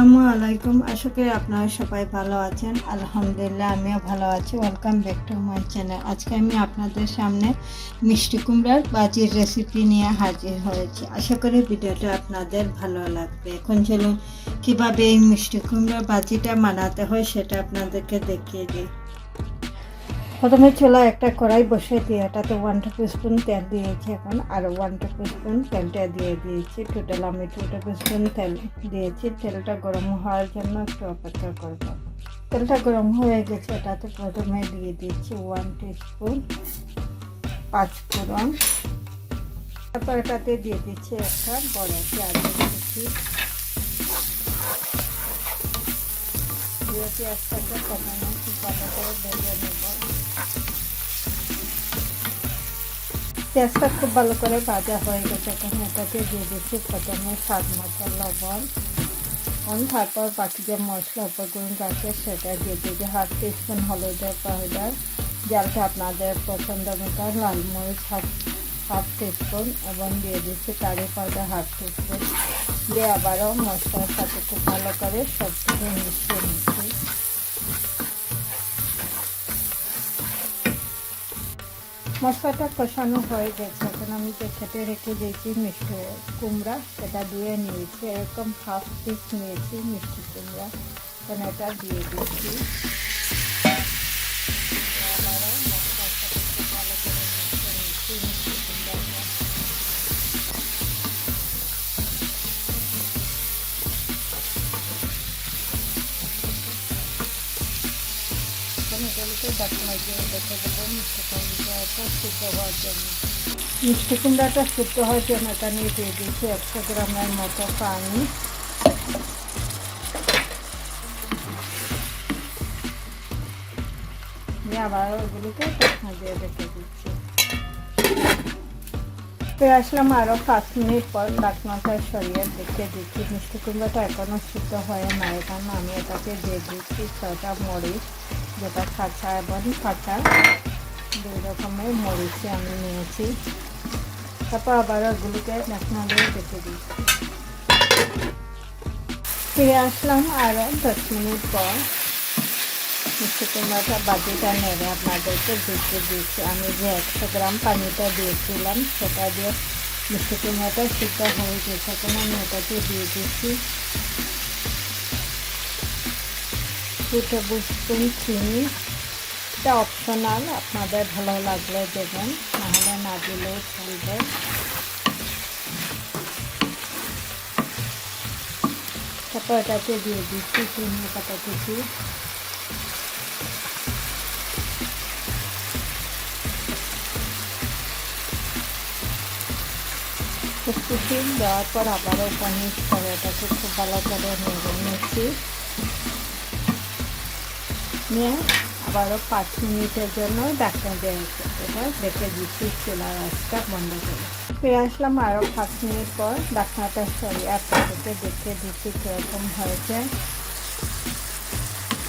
আসসালামু আলাইকুম। আশা করি আপনারা সবাই ভালো আছেন। আলহামদুলিল্লাহ, আমিও ভালো আছি। Welcome back to my channel আজকে আমি আপনাদের সামনে মিষ্টি কুমড়ার বাজির রেসিপি নিয়ে হাজির হয়েছি। আশা করি ভিডিওটা আপনাদের ভালো লাগবে। এখন চলুন, কীভাবে এই মিষ্টি কুমড়ার বাজিটা বানাতে হয় সেটা আপনাদেরকে দেখিয়ে দিই। প্রথমে চুলা একটা কড়াই বসে দিয়ে এটাতে ওয়ান টেবিল স্পুন তেল দিয়েছি এখন, আর ওয়ান টেবিল স্পুন তেলটা দিয়ে দিয়েছি। টোটাল আমি টু টেবিল স্পুন তেল দিয়েছি। তেলটা গরম হওয়ার জন্য একটু অপেক্ষা করব। তেলটা গরম হয়ে গেছে, এটাতে প্রথমে দিয়ে দিয়েছি ওয়ান টু স্পুন পাঁচ ফোড়ন। তারপর এটাতে দিয়ে দিচ্ছি একটা বড় পেঁয়াজ দিয়েছি দিয়ে পেঁয়াজটাকে খুব ভালো করে ভেজে নেব। পেঁয়াজটা খুব ভালো করে ভাজা হয়ে গেছে। এখন এটাতে দিয়ে দিচ্ছি প্রথমে স্বাদ মতো লবণ। এবং তারপর বাকি যে মশলা উপকরণ আছে, সেটা দিয়ে দিচ্ছি। হাফ টিস্পুন হলুদের পাউডার জালটা আপনাদের পছন্দ মতো। লাল মরিচ হাফ হাফ টিস্পুন এবং দিয়ে দিচ্ছি কারি পাউডার হাফ টিস্পুন। দিয়ে আবারও মশলার সাথে খুব ভালো করে সব মিশিয়ে নিচ্ছি। মশলাটা কষানো হয়ে গেছে। এখন আমি যে খেতে রেখে দিয়েছি মিষ্টি কুমড়া, সেটা দিয়ে নিয়েছি। এরকম হাফ পিস নিয়েছি মিষ্টি কুমড়া। এখন এটা দিয়ে দিচ্ছি। এখন দেবো মিষ্টি কুমড়াটা হওয়ার জন্য দিয়ে দিচ্ছি একশো গ্রামের মতো পানি। আবার ওগুলোকে দিয়ে রেখে দিচ্ছি। আসলাম আরও পাঁচ মিনিট পর ডাকনাটা সরিয়ে দেখে দিচ্ছি। মিষ্টি কুমড়োটা এখনও সিদ্ধ হয়ে না এখন আমি এটাকে দিয়ে দিচ্ছি ছটা মরিচ। যেটা কাঁচা এবং কাঁচা দুই রকমের মরিচই আমি নিয়েছি। তারপর আবার ওগুলোকে ঢাকনা দিয়ে রেখে দিচ্ছি ফিরে আসলাম আরও দশ মিনিট পর। মিষ্টি কুমড়াটা বাজিটা নেড়ে আপনাদেরকে দিতে দিচ্ছি। আমি যে একশো গ্রাম পানিটা দিয়েছিলাম, সেটা দিয়ে মিষ্টি কুমড়াটা সিদ্ধ হয়ে গেছে এখন আমি ওটাকে দিয়ে দিচ্ছি। টু টেবিল চিনি এটা অপশনাল আপনাদের ভালো লাগলে দেবেন, নাহলে না দিলেও চলবে। তারপর এটাকে দিয়ে দিচ্ছি চিনি কাটা কিছু দেওয়ার পর আবারও পনির করে এটাকে খুব ভালো করে নেড়ে নিচ্ছি। নিয়ে আবারও পাঁচ মিনিটের জন্য ডাক্তার দেওয়া এটা রেখে দিচ্ছি চুলার আঁচটা বন্ধ করে। ফিরে আসলাম আরও পাঁচ মিনিট পর ডাক্তারটা সরিয়ে আপনাদেরকে দেখে দিচ্ছি কীরকম হয়েছে।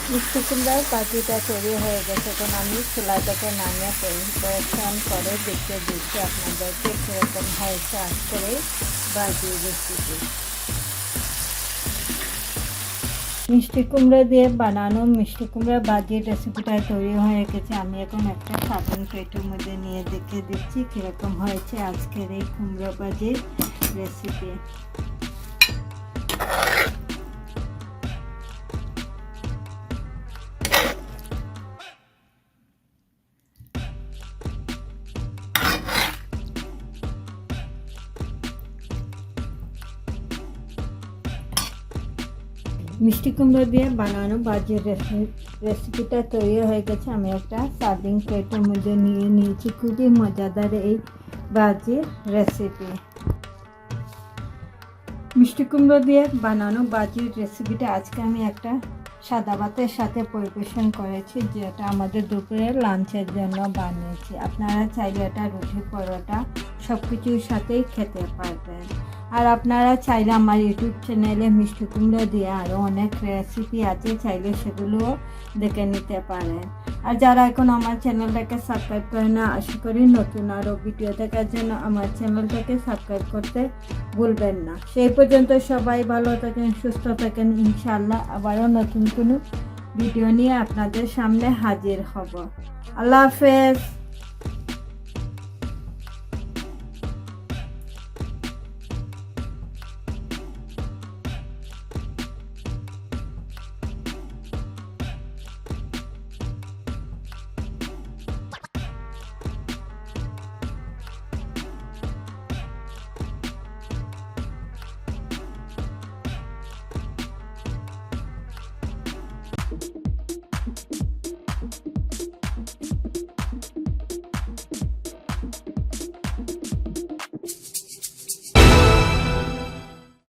মিষ্টি কুমড়ার পাখিটা তৈরি হয়ে গেছে, এখন আমি চুলা চুলাটাকে নামিয়ে পরিবেশন করে দেখে দিচ্ছি আপনাদেরকে কীরকম হয়েছে। আজ করে বাজিয়ে রেসিপি মিষ্টি কুমড়া দিয়ে বানানো মিষ্টি কুমড়া বাজির রেসিপিটা তৈরি হয়ে গেছে। আমি এখন একটা সাধারণ প্লেটের মধ্যে নিয়ে দেখে দিচ্ছি কীরকম হয়েছে আজকের এই কুমড়া বাজির রেসিপি মিষ্টি কুমড়ো দিয়ে বানানো বাজির রেসিপিটা তৈরি হয়ে গেছে। আমি একটা সার্ভিং প্লেটের মধ্যে নিয়ে নিয়েছি। খুবই মজাদার এই বাজির রেসিপি মিষ্টি কুমড়ো দিয়ে বানানো বাজির রেসিপিটা আজকে আমি একটা সাদা ভাতের সাথে পরিবেশন করেছি, যেটা আমাদের দুপুরের লাঞ্চের জন্য বানিয়েছি। আপনারা চাইলে এটা রুটি পরোটা সব কিছুর সাথেই খেতে পারবেন। আর আপনারা চাইলে আমার ইউটিউব চ্যানেলে মিষ্টি কুমড়ো দিয়ে আরও অনেক রেসিপি আছে, চাইলে সেগুলোও দেখে নিতে পারেন। আর যারা এখন আমার চ্যানেলটাকে সাবস্ক্রাইব করে না, আশা করি নতুন আরও ভিডিও দেখার জন্য আমার চ্যানেলটাকে সাবস্ক্রাইব করতে ভুলবেন না। সেই পর্যন্ত সবাই ভালো থাকেন, সুস্থ থাকেন ইনশাল্লাহ আবারও নতুন কোনো ভিডিও নিয়ে আপনাদের সামনে হাজির হব। আল্লাহ হাফেজ।